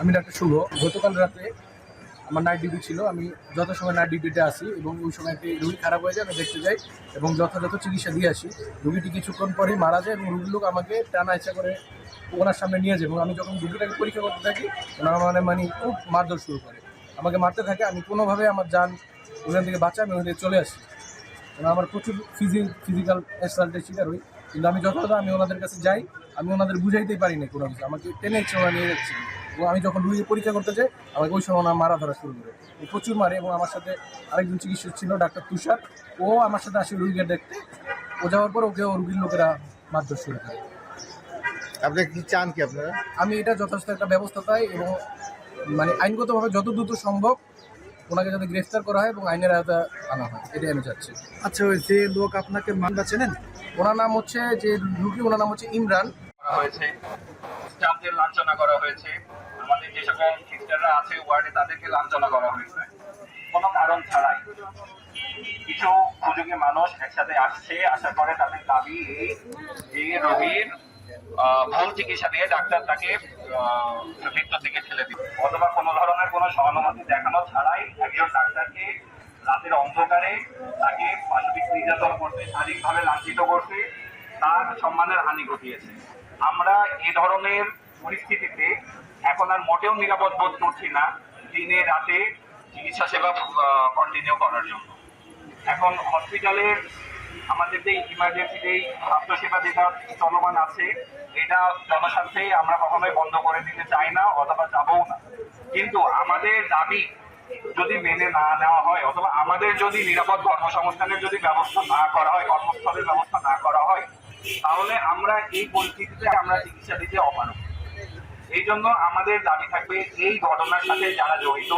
আমি ডাক্তার শুভ গতকাল রাতে আমার নাইট ডিউটি ছিল। আমি যত যথাসময় নাইট ডিউটিতে আসি এবং ওই সময় একটি রুগী খারাপ হয়ে যায়, আমি দেখতে যাই এবং যথাযথ চিকিৎসা দিয়ে আসি। রুগীটি কিছুক্ষণ পরেই মারা যায় এবং রুগীর লোক আমাকে টানা ইচ্ছা করে ওনার সামনে নিয়ে যায় এবং আমি যখন রুগীটাকে পরীক্ষা করতে থাকি, ওনার মানে মানে খুব মারধর শুরু করে। আমাকে মারতে থাকে, আমি কোনোভাবে আমার যান ওখান থেকে বাঁচা আমি ওখান থেকে চলে আসি। আমার প্রচুর ফিজি ফিজিক্যাল অ্যাসাল্টের শিকার হই। কিন্তু আমি যথাযথ আমি ওনাদের কাছে যাই আমি ওনাদের বুঝাইতেই পারি না কোনো কিছু। আমাকে টেনে ইচ্ছে ওরা নিয়ে যাচ্ছে। এবং আমি যখন রুগীকে পরীক্ষা করতে যাই আমাকে ওই সময় ওনার মারা ধরা শুরু করে। ও প্রচুর মারে এবং আমার সাথে আরেকজন চিকিৎসক ছিল ডাক্তার তুষার। ও আমার সাথে আসে রুগীকে দেখতে। ও যাওয়ার পর ওকে ও রুগীর লোকেরা মারধর শুরু করে। আপনি কি চান কি আপনারা? আমি এটা যথেষ্ট একটা ব্যবস্থা পাই এবং মানে আইনগতভাবে যত দ্রুত সম্ভব ওনাকে যাতে গ্রেফতার করা হয় এবং আইনের আয়তা আনা হয়। এটাই আমি চাচ্ছি। আচ্ছা ওই যে লোক আপনাকে মানবা চেনেন? ওনার নাম হচ্ছে যে রুগী, ওনার নাম হচ্ছে ইমরান। করা হয়েছে, স্টাফদের লাঞ্ছনা করা হয়েছে। আমাদের যে সকল সিস্টাররা আছে, ওয়ার্ডে তাদেরকে লাঞ্ছনা করা হয়েছে। কোনো কারণ ছাড়াই। কিছু সুযোগী মানুষ একসাথে আসছে, আসার পরে তাদের দাবি এই যে রোগীর ভুল চিকিৎসা দিয়ে ডাক্তার তাকে মৃত্যুর দিকে ঠেলে দিবে। অথবা কোনো ধরনের কোনো সহানুভূতি দেখানো ছাড়াই একজন ডাক্তারকে রাতের অন্ধকারে তাকে পাশবিক নির্যাতন করতে শারীরিকভাবে তার সম্মানের হানি ঘটিয়েছে। আমরা এ ধরনের পরিস্থিতিতে এখন আর মোটেও নিরাপদ বোধ করছি না, দিনে রাতে চিকিৎসা সেবা কন্টিনিউ করার জন্য। এখন হসপিটালের আমাদের যে ইমার্জেন্সি স্বাস্থ্যসেবা যেটা চলমান আছে, এটা জনস্বার্থে আমরা কখনোই বন্ধ করে দিতে চাই না, অথবা যাবও না। কিন্তু আমাদের দাবি যদি মেনে না নেওয়া হয়, অথবা আমাদের যদি নিরাপদ কর্মসংস্থানের যদি ব্যবস্থা না করা হয়, কর্মস্থলের ব্যবস্থা না করা হয় তাহলে আমরা এই পরিস্থিতিতে আমরা চিকিৎসা দিতে অপারগ। এই জন্য আমাদের দাবি থাকবে, এই ঘটনার সাথে যারা জড়িত,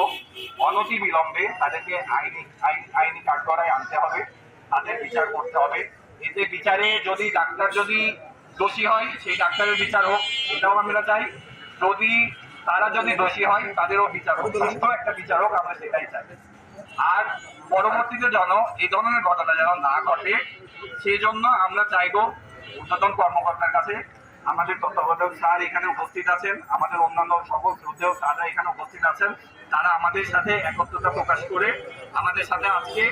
অনতি বিলম্বে তাদেরকে আইন- আইনি কাঠগড়ায় আনতে হবে, তাদের বিচার করতে হবে। এতে বিচারে যদি ডাক্তার যদি দোষী হয়, সেই ডাক্তারের বিচার হোক, এটাও আমরা চাই। যদি তারা যদি দোষী হয়, তাদেরও বিচার হোক, সুস্থ একটা বিচার হোক, আমরা সেটাই চাই। আর পরবর্তীতে যেন এই ধরনের ঘটনা যেন না ঘটে, সেই জন্য আমরা চাইব ঊর্ধ্বতন কর্মকর্তার কাছে আমাদের তত্ত্বাবধায়ক স্যার এখানে উপস্থিত আছেন, আমাদের অন্যান্য সকল শ্রদ্ধেয় স্যাররা এখানে উপস্থিত আছেন। তারা আমাদের সাথে একত্রতা প্রকাশ করে আমাদের সাথে আজকে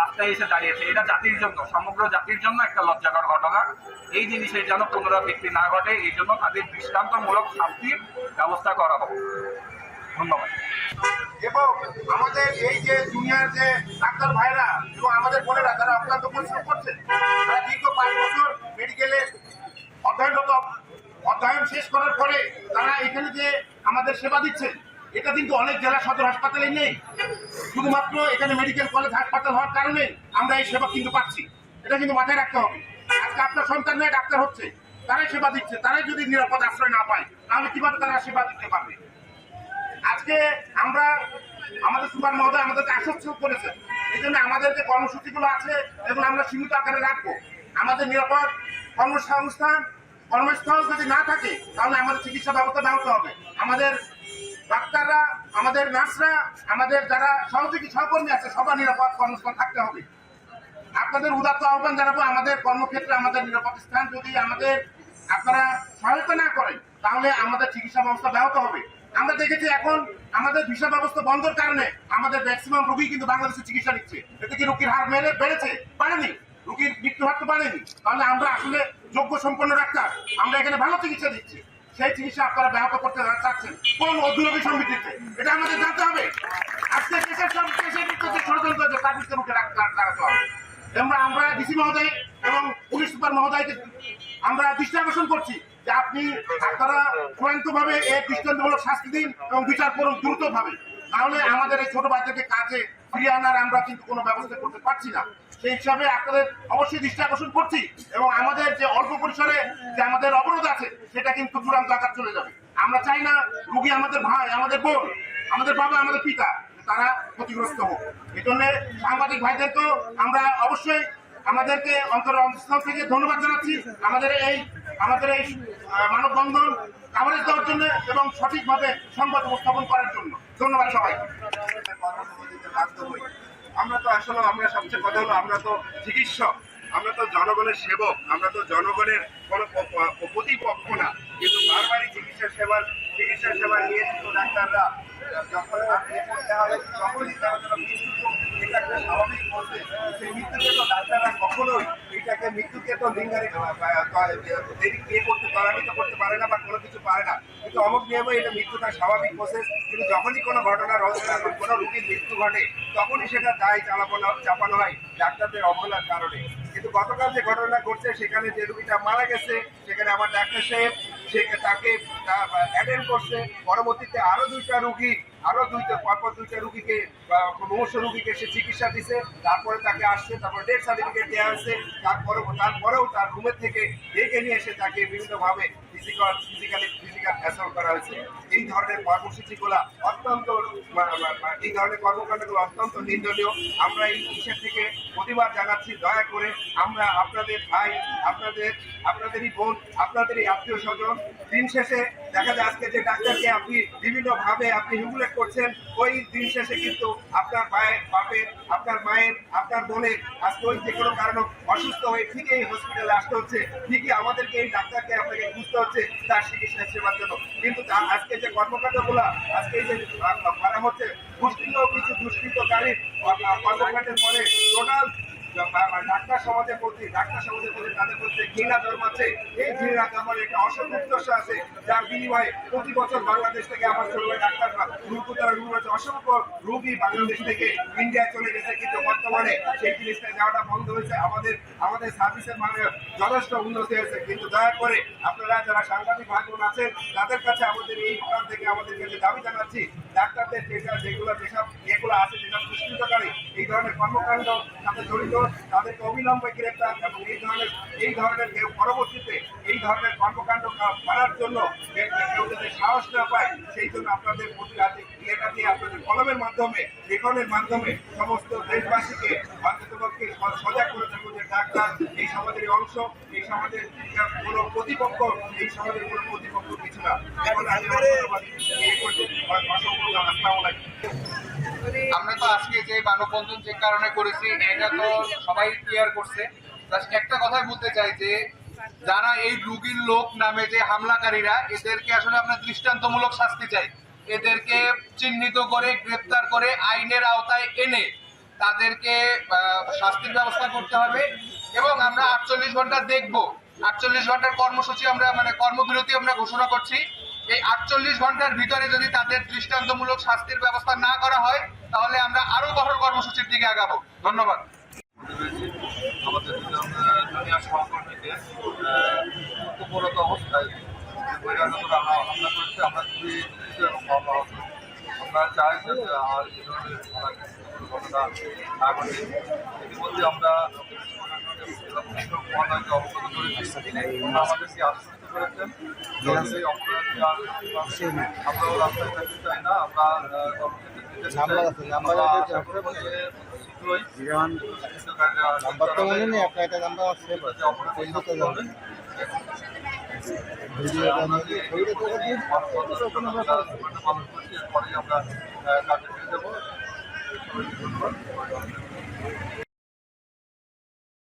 রাস্তায় এসে দাঁড়িয়েছে। এটা জাতির জন্য, সমগ্র জাতির জন্য একটা লজ্জাকর ঘটনা। এই জিনিসের যেন পুনরাবৃত্তি না ঘটে, এই জন্য তাদের দৃষ্টান্তমূলক শাস্তির ব্যবস্থা করা হোক। এবং আমাদের এই যে দুনিয়ার যে ডাক্তার ভাইরা আমাদের বোনেরা, যারা অক্লান্ত পরিশ্রম করছে তারা অধ্যয়ন শেষ করার পরে তারা এখানে যে আমাদের সেবা দিচ্ছে এটা কিন্তু অনেক জেলা সদর হাসপাতালে নেই। শুধুমাত্র এখানে মেডিকেল কলেজ হাসপাতাল হওয়ার কারণে আমরা এই সেবা কিন্তু পাচ্ছি। এটা কিন্তু মাথায় রাখতে হবে। আজকে আপনার সন্তান মেয়ে ডাক্তার হচ্ছে, তারাই সেবা দিচ্ছে, তারাই যদি নিরাপদ আশ্রয় না পায়, তাহলে কীভাবে তারা সেবা দিতে পারবে? আজকে আমরা আমাদের সুপার মহোদয় আমাদেরকে আশ্বস্ত করেছে এই জন্য আমাদের যে কর্মসূচিগুলো আছে, এগুলো আমরা সীমিত আকারে রাখব। আমাদের নিরাপদ কর্মসংস্থান, কর্মস্থল যদি না থাকে, তাহলে আমাদের চিকিৎসা ব্যবস্থা ব্যাহত হবে। আমাদের ডাক্তাররা, আমাদের নার্সরা, আমাদের যারা সহযোগী সহকর্মী আছে, সবার নিরাপদ কর্মস্থল থাকতে হবে। আপনাদের উদাত্ত আহ্বান জানাব, আমাদের কর্মক্ষেত্রে আমাদের নিরাপদ স্থান যদি আমাদের আপনারা সহায়তা না করেন, তাহলে আমাদের চিকিৎসা ব্যবস্থা ব্যাহত হবে। আমরা দেখেছি এখন আমাদের ভিসা ব্যবস্থা বন্ধের কারণে আমাদের ম্যাক্সিমাম রোগী কিন্তু বাংলাদেশে চিকিৎসা নিচ্ছে। এতে কি রোগীর হার মেরে বেড়েছে? পারেনি রোগীর মৃত্যু হার তো বাড়েনি। তাহলে আমরা আসলে যোগ্য সম্পন্ন ডাক্তার, আমরা এখানে ভালো চিকিৎসা দিচ্ছি। সেই চিকিৎসা আপনারা ব্যাহত করতে চাচ্ছেন। কোন অধুরবী সমিতিতে এটা আমাদের জানতে হবে। আজকে দেশের সব দেশের ভিতরে ষড়যন্ত্র আছে তার ভিতরে রাখ- দাঁড়াতে হবে। আমরা আমরা ডিসি মহোদয় এবং পুলিশ সুপার মহোদয়কে আমরা দৃষ্টি আকর্ষণ করছি। যে আপনি আপনারা চূড়ান্তভাবে এই দৃষ্টান্তমূলক শাস্তি দিন এবং বিচার করুন দ্রুতভাবে। তাহলে আমাদের এই ছোট বাচ্চাকে কাজে ফিরিয়ে আনার আমরা কিন্তু কোনো ব্যবস্থা করতে পারছি না। সেই হিসাবে আপনাদের অবশ্যই দৃষ্টি আকর্ষণ করছি এবং আমাদের যে অল্প পরিসরে যে আমাদের অবরোধ আছে, সেটা কিন্তু চূড়ান্ত আকার চলে যাবে। আমরা চাই না রুগী আমাদের ভাই, আমাদের বোন, আমাদের বাবা, আমাদের পিতা, তারা ক্ষতিগ্রস্ত হোক। এই জন্য সাংবাদিক ভাইদেরকেও আমরা অবশ্যই আমাদেরকে অন্তর অন্তঃস্থল থেকে ধন্যবাদ জানাচ্ছি। আমাদের এই আমাদের এই মানববন্ধন কাভারেজ দেওয়ার জন্য এবং সঠিকভাবে সংবাদ উপস্থাপন করার জন্য। ধন্যবাদ হই। আমরা তো আসলে, আমরা সবচেয়ে কথা হলো, আমরা তো চিকিৎসক, আমরা তো জনগণের সেবক, আমরা তো জনগণের কোনো প্রতিপক্ষ না। কিন্তু বারবারই চিকিৎসা সেবার, চিকিৎসা সেবা নিয়েছিল ডাক্তাররা যখন তখনই তারা এটা স্বাভাবিক প্রসেস সেই মৃত্যুকে তো ডাক্তাররা কখনোই এটাকে মৃত্যুকে তো লিঙ্গারে দেরি কে করতে ত্বরান্বিত করতে পারে না বা কোনো কিছু পারে না। কিন্তু অমুক নিয়মে এটা মৃত্যুটা স্বাভাবিক প্রসেস কিন্তু যখনই কোনো ঘটনা কোনো রোগীর মৃত্যু ঘটে, তখনই সেটা দায় চালানো, চাপানো হয় ডাক্তারদের অবহেলার কারণে। কিন্তু গতকাল যে ঘটনা ঘটছে, সেখানে যে রুগীটা মারা গেছে, সেখানে আমার ডাক্তার সাহেব, সে তাকে অ্যাটেন্ড করছে। পরবর্তীতে আরও দুইটা রুগী আরও দুইটা, পরপর দুইটা রুগীকে মুমূর্ষ রুগীকে সে চিকিৎসা দিছে, তারপরে তাকে আসছে, তারপর ডেথ সার্টিফিকেট দেওয়া হয়েছে, তারপরে, তারপরেও তার রুমের থেকে ডেকে নিয়ে এসে তাকে বিভিন্নভাবে ফিজিক্যাল ফিজিক্যালি ফিজিক্যাল অ্যাসল্ট করা হয়েছে। এই ধরনের কর্মসূচিগুলো অত্যন্ত এই ধরনের কর্মকাণ্ডগুলো অত্যন্ত নিন্দনীয়। আমরা এই বিষয় থেকে প্রতিবাদ জানাচ্ছি, দয়া করে আমরা আপনাদের ভাই, আপনাদের, আপনাদেরই বোন, আপনাদেরই আত্মীয় স্বজন, দিন শেষে দেখা যায় আজকে যে ডাক্তারকে আপনি বিভিন্নভাবে আপনি রেগুলেট করছেন, ওই দিন শেষে কিন্তু আপনার মায়ের, বাপের, আপনার মায়ের, আপনার বোনের আজকে ওই যে কোনো কারণে অসুস্থ হয়ে ঠিকই হসপিটালে আসতে হচ্ছে, ঠিকই আমাদেরকে এই ডাক্তারকে আপনাকে খুঁজতে হচ্ছে তার চিকিৎসা সেবার জন্য। কিন্তু আজকে যে কর্মকাণ্ডগুলো, আজকে এই যে করা হচ্ছে, দুষ্কৃত কিছু দুষ্কৃতকারী কর্মকাণ্ডের পরে টোটাল ডাক্তার সমাজের প্রতি, ডাক্তার তাদের প্রতি ঘৃণা জন্মাচ্ছে, এই ঘৃণা উদ্দেশ্য আছে, যার বিনিময়ে প্রতি বছর বাংলাদেশ থেকে আমার ভাই ডাক্তাররা। রূপ আছে অসংখ্য রোগী বাংলাদেশ থেকে ইন্ডিয়া চলে কিন্তু বর্তমানে সেই জিনিসটা যাওয়াটা বন্ধ হয়েছে। আমাদের আমাদের সার্ভিসের মানে যথেষ্ট উন্নতি হয়েছে। কিন্তু দয়া করে আপনারা যারা সাংবাদিক ভাই বোন আছেন, তাদের কাছে আমাদের এই প্রোগ্রাম থেকে আমাদের কাছে দাবি জানাচ্ছি, ডাক্তারদের যেগুলো যেসব এগুলো আছে দুষ্কৃতকারী এই ধরনের কর্মকাণ্ড সাথে জড়িত তাদেরকে অবিলম্বে গ্রেপ্তার এবং এই ধরনের এই ধরনের কেউ পরবর্তীতে এই ধরনের কর্মকাণ্ড করার জন্য কেউ যাতে সাহস না পায় সেই জন্য আপনাদের প্রতি আজকে এটা দিয়ে আপনাদের কলমের মাধ্যমে লেখনের মাধ্যমে সমস্ত দেশবাসীকে অন্ততপক্ষে সজাগ করে থাকব যে ডাক্তার এই সমাজের অংশ এই সমাজের কোনো প্রতিপক্ষ এই সমাজের কোনো প্রতিপক্ষ কিছু না। এখন আমি। অসংখ্য আসসালামু যে মানববন্ধন যে কারণে করেছি, এটা তো সবাই ক্লিয়ার করছে। একটা কথাই বলতে চাই যে, যারা এই রুগীর লোক নামে যে হামলাকারীরা, এদেরকে আসলে আমরা দৃষ্টান্তমূলক শাস্তি চাই। এদেরকে চিহ্নিত করে, গ্রেপ্তার করে, আইনের আওতায় এনে তাদেরকে শাস্তির ব্যবস্থা করতে হবে। এবং আমরা আটচল্লিশ ঘণ্টা দেখব। আটচল্লিশ ঘণ্টার কর্মসূচি আমরা মানে কর্মবিরতি আমরা ঘোষণা করছি। এই আটচল্লিশ ঘণ্টার ভিতরে যদি তাদের দৃষ্টান্তমূলক শাস্তির ব্যবস্থা না করা হয়, তাহলে আমরা আরও কঠোর কর্মসূচির দিকে আগাবো। ধন্যবাদ। আমাদের জুনিয়র অবস্থায় আমরা চাই ইতিমধ্যে আমরা অবগত করেছি। করেছেন। আর আমরাও রাস্তায় থাকতে চাই না আমরা। নাম্বার আছে, আছে, তো মনে নেই আপনার একটা নাম্বার আছে। যে অপরাধী পরে আমরা কাজে ফিরে যাব। সবাইকে ধন্যবাদ